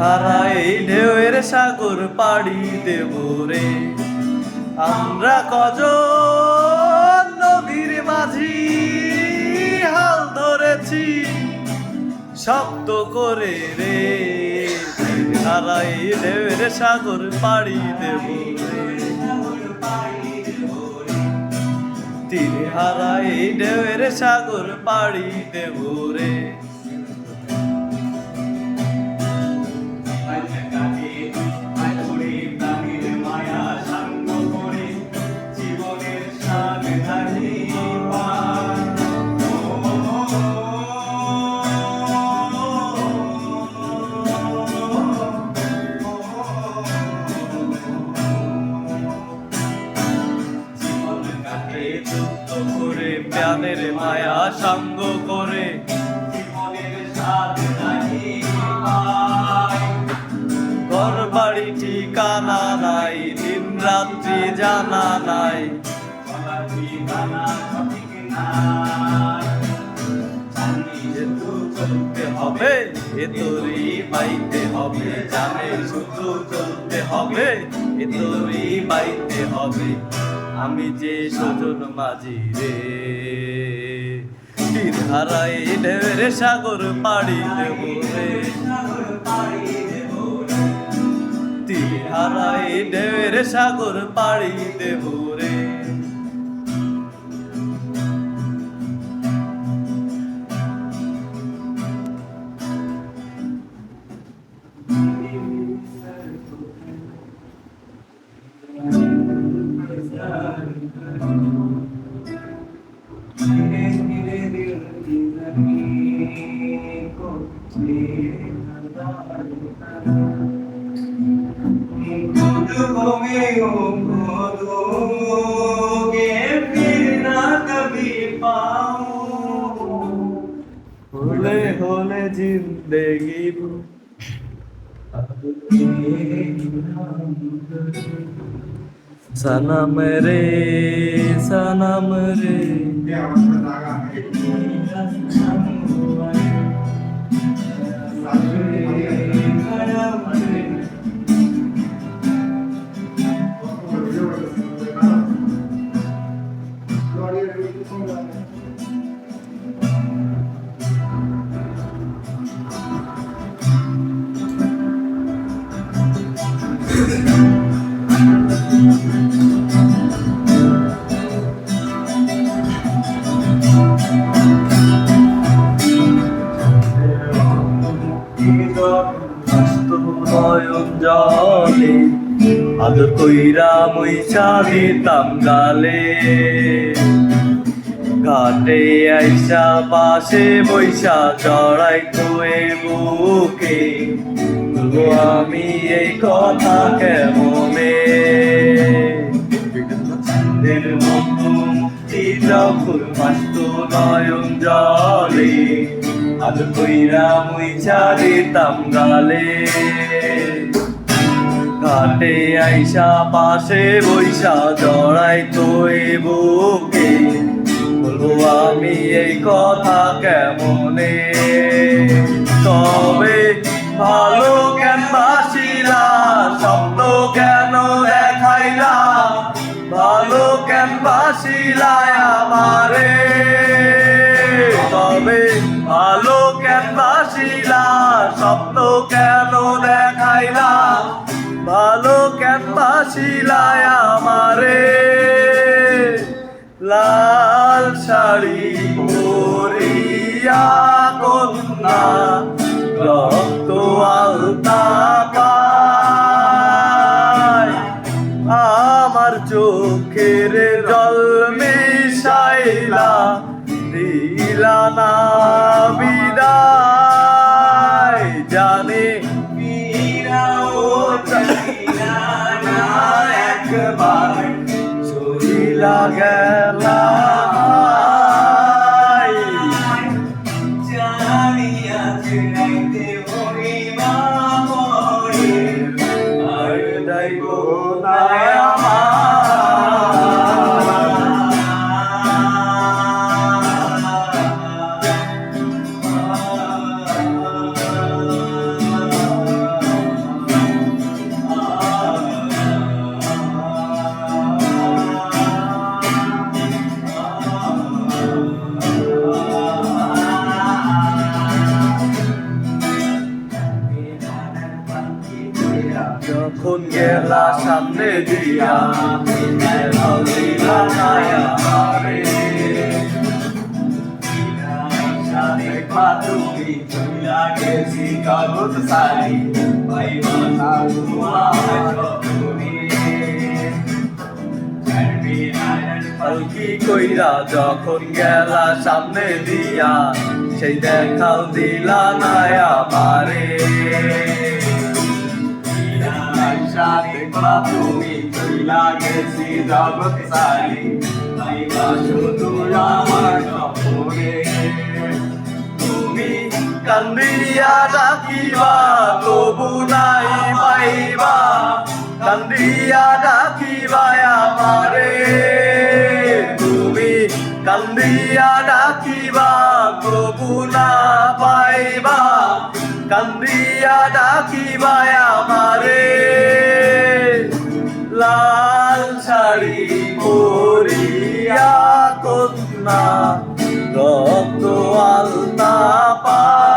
হারাই ঢেউয়ের সাগর পাড়ি দেব রে। আমরা কজন নদীর মাঝি, হাল ধরেছি শব্দ করে রে। হারাই ঢেউয়ের সাগর পাড়ি দেব তীর হারাই ঢেউয়ের সাগর পাড়ি দেব রে। সঙ্গ করে ঘর বাড়ি ঠিকানা নাই দিন রাত্রি জানা নাই। চলার ঠিকানা হবে বাইতে হবে। জানে শুধু চলতে হবে, এ তোরই বাইতে হবে। আমি যে সজন মাঝি রে। তীর হারাই ঢেউয়ের সাগর পাড়ি দেব রে। তীর হারাই ঢেউয়ের সাগর পাড়ি দেব রে। হলে হলে জিন্দেগি সনম রে সনম জলে আদর কইরা মইসা দিতাম গালে। ঘাটে আইসা পাশে বৈশা চড়াই তোয়ে বুকে। আমি এই কথা কেমনে? বন্ধু মুক্তি যখন মাস্ত নয়ন জলে। আদর কইরা মুইছা দিতাম গালে। ঘাটে আইসা পাশে বৈশা জড়াই তোই বুকে। বলব আমি এই কথা কেমনে? তবে ভালো কেন বাসিলা, শব্দ কেন দেখাইলা? ভালো কেন বাসিলা আমারে? তবে ভালো কেন বাসিলা স্বপ্ন কেন দেখাইলা? ভালো কেন বাসিলায় আমারে? লাল শাড়ি পরিয়া কন্যা, রক্ত আলতা আমার চোখের জল মিশাইলা, দিলা না বিদায়। জানে একবার, চলিলা গেলা গেলা সামনে দিয়া গেছি কাগজ সারি না ছাড়বি না পালকি কইরা যখন গেলা সামনে দিয়া, সেই দেখাও দিলা নায়া মারে দেখবা তুমি চুলা গেছি জগৎ সারি পাইবা শুধু আমার স্বপ্নে তুমি কান্দিয়া ডাকিবা তবু নাই পাইবা কান্দিয়া ডাকিবা আমারে তুমি কান্দিয়া ডাকিবা তবু না পাইবা কান্দিয়া ডাকিবা কন্যা রক্ত আলতা পায়।